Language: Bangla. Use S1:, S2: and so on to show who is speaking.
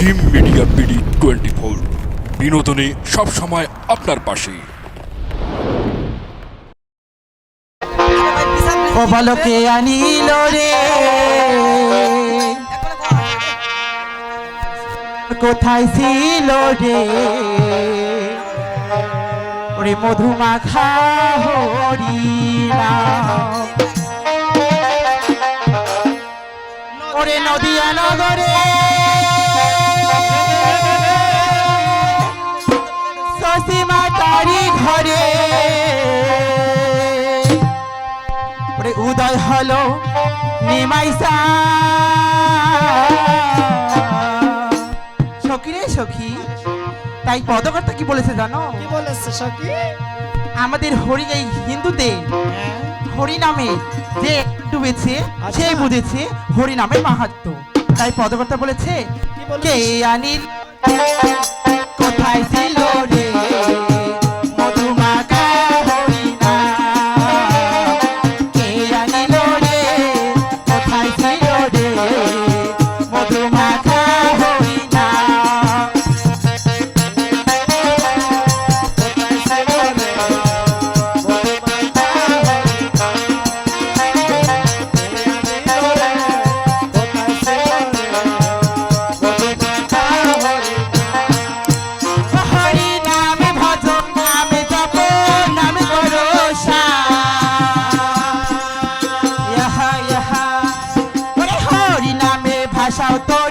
S1: Gym media BD twenty four বিনোদনে সবসময় আপনার পাশে।
S2: ও বালকে আনিল রে। কোথায় ছিল রে? ওরে মধুমাখা হরিণা ওরে নদিয়া নগরে উদয় হলো নিমাইসা সখী রে সখী তাই পদকর্তা কি বলেছে জানো?
S3: কি বলেছে সখী?
S2: আমাদের হরি এই হিন্দুদের হরি নামে যে ডুবেছে
S3: আচ্ছা।
S2: সে বুঝেছে হরি নামের মাহাত্ম। তাই পদকর্তা বলেছে
S3: বলেছে?
S2: কে আনিল? কোথায় ছিল রে? eu tô